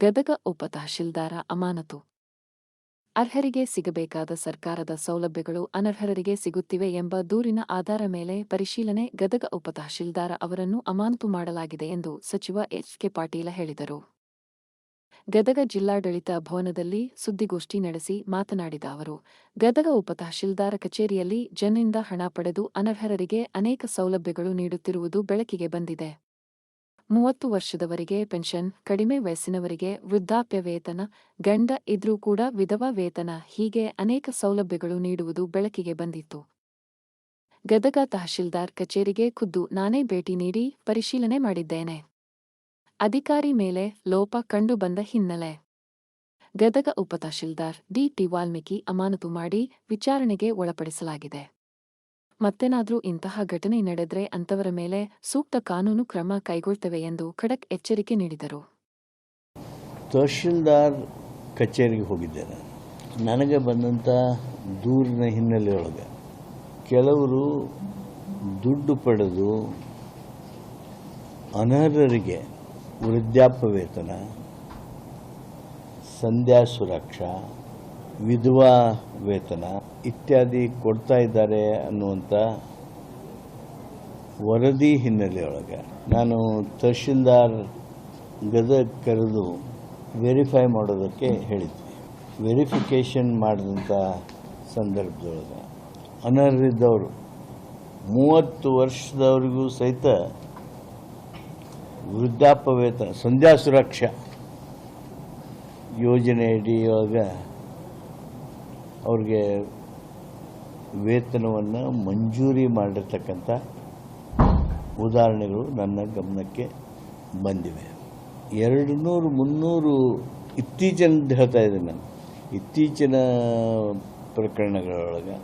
ಗದಗ ಉಪ ತಹಶೀಲ್ದಾರ ಅಮಾನತು. ಅರ್ಹರಿಗೆ ಸಿಗಬೇಕಾದ ಸರ್ಕಾರದ ಸೌಲಭ್ಯಗಳು ಅನರ್ಹರಿಗೆ ಸಿಗುತ್ತಿವೆ ಎಂಬ ದೂರಿನ ಆಧಾರ ಮೇಲೆ ಪರಿಶೀಲನೆ ಗದಗ ಉಪ ತಹಶೀಲ್ದಾರ ಅವರನ್ನು ಅಮಾನತು ಮಾಡಲಾಗಿದೆ ಎಂದು ಸಚಿವ ಎಚ್ ಕೆ ಪಾಟೀಲ ಹೇಳಿದರು. ಗದಗ ಜಿಲ್ಲಾಡಳಿತ ಭವನದಲ್ಲಿ ಸುದ್ದಿಗೋಷ್ಠಿ ನಡೆಸಿ ಮಾತನಾಡಿದ ಅವರು, ಗದಗ ಉಪ ತಹಶೀಲ್ದಾರ ಕಚೇರಿಯಲ್ಲಿ ಜನರಿಂದ ಹಣ ಪಡೆದು ಅನರ್ಹರಿಗೆ ಅನೇಕ ಸೌಲಭ್ಯಗಳು ನೀಡುತ್ತಿರುವುದು ಬೆಳಕಿಗೆ ಬಂದಿದೆ. ಮೂವತ್ತು ವರ್ಷದವರಿಗೆ ಪೆನ್ಷನ್, ಕಡಿಮೆ ವಯಸ್ಸಿನವರಿಗೆ ವೃದ್ಧಾಪ್ಯ ವೇತನ, ಗಂಡ ಇದ್ರೂ ಕೂಡ ವಿಧವಾ ವೇತನ, ಹೀಗೆ ಅನೇಕ ಸೌಲಭ್ಯಗಳು ನೀಡುವುದು ಬೆಳಕಿಗೆ ಬಂದಿತ್ತು. ಗದಗ ತಹಶೀಲ್ದಾರ್ ಕಚೇರಿಗೆ ಖುದ್ದು ನಾನೇ ಭೇಟಿ ನೀಡಿ ಪರಿಶೀಲನೆ ಮಾಡಿದ್ದೇನೆ. ಅಧಿಕಾರಿ ಮೇಲೆ ಲೋಪ ಕಂಡುಬಂದ ಹಿನ್ನೆಲೆ. ಗದಗ ಉಪತಹಶೀಲ್ದಾರ್ ಡಿ ಟಿ ವಾಲ್ಮೀಕಿ ಅಮಾನತು ಮಾಡಿ ವಿಚಾರಣೆಗೆ ಒಳಪಡಿಸಲಾಗಿದೆ. ಮತ್ತೇನಾದ್ರೂ ಇಂತಹ ಘಟನೆ ನಡೆದರೆ ಅಂತವರ ಮೇಲೆ ಸೂಕ್ತ ಕಾನೂನು ಕ್ರಮ ಕೈಗೊಳ್ತವೆ ಎಂದು ಖಡಕ್ ಎಚ್ಚರಿಕೆ ನೀಡಿದರು. ತಹಶೀಲ್ದಾರ್ ಕಚೇರಿಗೆ ಹೋಗಿದ್ದೆ ನಾನು. ನನಗೆ ಬಂದಂಥ ದೂರಿನ ಹಿನ್ನೆಲೆಯೊಳಗೆ ಕೆಲವರು ದುಡ್ಡು ಪಡೆದು ಅನರ್ಹರಿಗೆ ವೃದ್ಧಾಪ್ಯ ವೇತನ ಸಂಧ್ಯಾ ಸುರಕ್ಷಾ ವಿಧವಾ ವೇತನ ಇತ್ಯಾದಿ ಕೊಡ್ತಾ ಇದ್ದಾರೆ ಅನ್ನುವಂಥ ವರದಿ ಹಿನ್ನೆಲೆಯೊಳಗೆ ನಾನು ತಹಶೀಲ್ದಾರ್ ಗದ ಕರೆದು ವೆರಿಫೈ ಮಾಡೋದಕ್ಕೆ ಹೇಳಿದ್ವಿ. ವೆರಿಫಿಕೇಷನ್ ಮಾಡಿದಂಥ ಸಂದರ್ಭದೊಳಗೆ ಅನರ್ಹರಿದ್ದವರು ಮೂವತ್ತು ವರ್ಷದವರೆಗೂ ಸಹಿತ ವೃದ್ಧಾಪ್ಯ ವೇತನ, ಸಂಧ್ಯಾ ಸುರಕ್ಷಾ ಯೋಜನೆ ಅಡಿಯೊಳಗೆ ಅವ್ರಿಗೆ ವೇತನವನ್ನು ಮಂಜೂರಿ ಮಾಡಿರ್ತಕ್ಕಂಥ ಉದಾಹರಣೆಗಳು ನನ್ನ ಗಮನಕ್ಕೆ ಬಂದಿವೆ. ಎರಡು ನೂರು ಮುನ್ನೂರು ಇತ್ತೀಚಿನ ಹೇಳ್ತಾ ಇದ್ದೀನಿ ನಾನು. ಇತ್ತೀಚಿನ ಪ್ರಕರಣಗಳೊಳಗೆ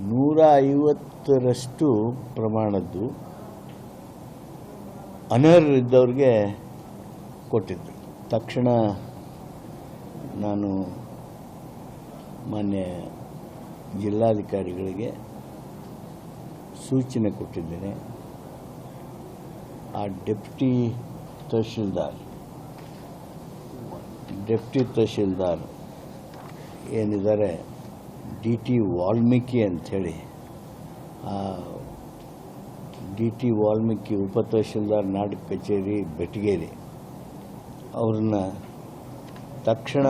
ನೂರ ಐವತ್ತರಷ್ಟು ಪ್ರಮಾಣದ್ದು ಅನರ್ಹರಿದ್ದವ್ರಿಗೆ ಕೊಟ್ಟಿದ್ದರು ತಕ್ಷಣ ನಾನು ಮಾನ್ಯ ಜಿಲ್ಲಾಧಿಕಾರಿಗಳಿಗೆ ಸೂಚನೆ ಕೊಟ್ಟಿದ್ದೇನೆ. ಆ ಡೆಪ್ಟಿ ತಹಶೀಲ್ದಾರ್ ಡೆಪ್ಟಿ ತಹಶೀಲ್ದಾರ್ ಏನಿದ್ದಾರೆ, ಡಿ ಟಿ ವಾಲ್ಮೀಕಿ ಅಂಥೇಳಿ, ಆ ಡಿ ಟಿ ವಾಲ್ಮೀಕಿ ಉಪ ತಹಶೀಲ್ದಾರ್ ನಾಡ ಕಚೇರಿ ಬೆಟಗೇರಿ, ಅವ್ರನ್ನ ತಕ್ಷಣ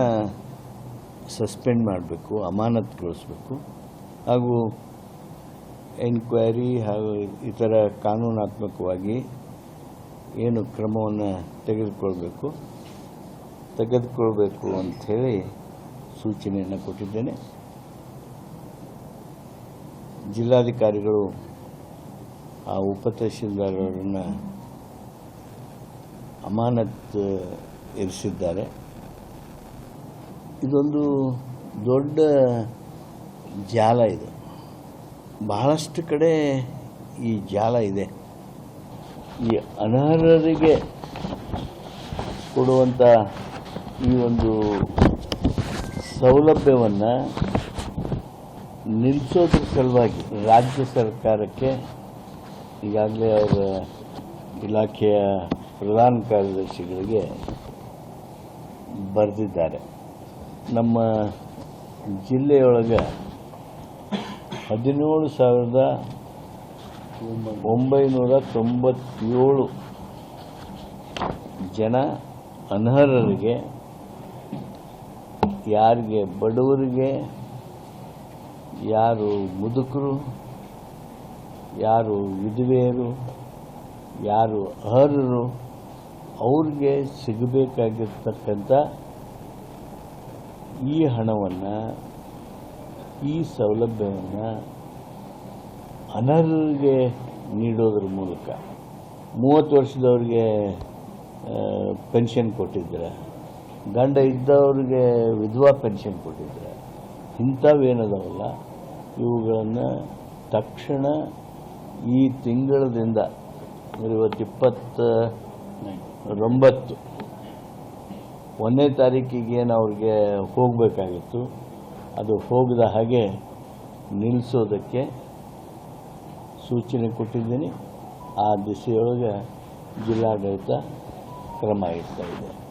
ಸಸ್ಪೆಂಡ್ ಮಾಡಬೇಕು, ಅಮಾನತ್ಗೊಳಿಸ್ಬೇಕು. ಹಾಗೂ ಎನ್ಕ್ವೈರಿ ಹಾಗೂ ಇತರ ಕಾನೂನಾತ್ಮಕವಾಗಿ ಏನು ಕ್ರಮವನ್ನು ತೆಗೆದುಕೊಳ್ಬೇಕು ತೆಗೆದುಕೊಳ್ಬೇಕು ಅಂಥೇಳಿ ಸೂಚನೆಯನ್ನು ಕೊಟ್ಟಿದ್ದೇನೆ. ಜಿಲ್ಲಾಧಿಕಾರಿಗಳು ಆ ಉಪ ತಹಶೀಲ್ದಾರರನ್ನು ಅಮಾನತ್ ಇರಿಸಿದ್ದಾರೆ ಇದೊಂದು ದೊಡ್ಡ ಜಾಲ ಇದು. ಬಹಳಷ್ಟು ಕಡೆ ಈ ಜಾಲ ಇದೆ. ಈ ಅನರ್ಹರಿಗೆ ಕೊಡುವಂಥ ಈ ಒಂದು ಸೌಲಭ್ಯವನ್ನು ನಿಲ್ಲಿಸೋದ್ರ ಸಲುವಾಗಿ ರಾಜ್ಯ ಸರ್ಕಾರಕ್ಕೆ ಈಗಾಗಲೇ ಅವರ ಇಲಾಖೆಯ ಪ್ರಧಾನ ಕಾರ್ಯದರ್ಶಿಗಳಿಗೆ ಬರೆದಿದ್ದಾರೆ. ನಮ್ಮ ಜಿಲ್ಲೆಯೊಳಗೆ ಹದಿನೇಳು ಸಾವಿರದ ಒಂಬೈನೂರ ತೊಂಬತ್ತೇಳು ಜನ ಅನರ್ಹರಿಗೆ, ಯಾರಿಗೆ ಬಡವರಿಗೆ, ಯಾರು ಮುದುಕರು, ಯಾರು ವಿಧವೆಯರು, ಯಾರು ಅರ್ಹರು, ಅವ್ರಿಗೆ ಸಿಗಬೇಕಾಗಿರ್ತಕ್ಕಂಥ ಈ ಹಣವನ್ನು, ಈ ಸೌಲಭ್ಯವನ್ನು ಅನರ್ಹರಿಗೆ ನೀಡೋದ್ರ ಮೂಲಕ, ಮೂವತ್ತು ವರ್ಷದವ್ರಿಗೆ ಪೆನ್ಷನ್ ಕೊಟ್ಟಿದ್ರೆ, ಗಂಡ ಇದ್ದವ್ರಿಗೆ ವಿಧವಾ ಪೆನ್ಷನ್ ಕೊಟ್ಟಿದ್ರೆ, ಇಂಥವೇನದವಲ್ಲ? ಇವುಗಳನ್ನು ತಕ್ಷಣ ಈ ತಿಂಗಳದಿಂದ ಇವತ್ತು ಇಪ್ಪತ್ತ ಒಂಬತ್ತು ಒಂದನೇ ತಾರೀಕಿಗೆ ಏನು ಅವ್ರಿಗೆ ಹೋಗಬೇಕಾಗಿತ್ತು. ಅದು ಹೋಗದ ಹಾಗೆ ನಿಲ್ಲಿಸೋದಕ್ಕೆ ಸೂಚನೆ ಕೊಟ್ಟಿದ್ದೀನಿ. ಆ ದಿಸೆಯೊಳಗೆ ಜಿಲ್ಲಾಡಳಿತ ಕ್ರಮ ಇಡ್ತಾ ಇದೆ.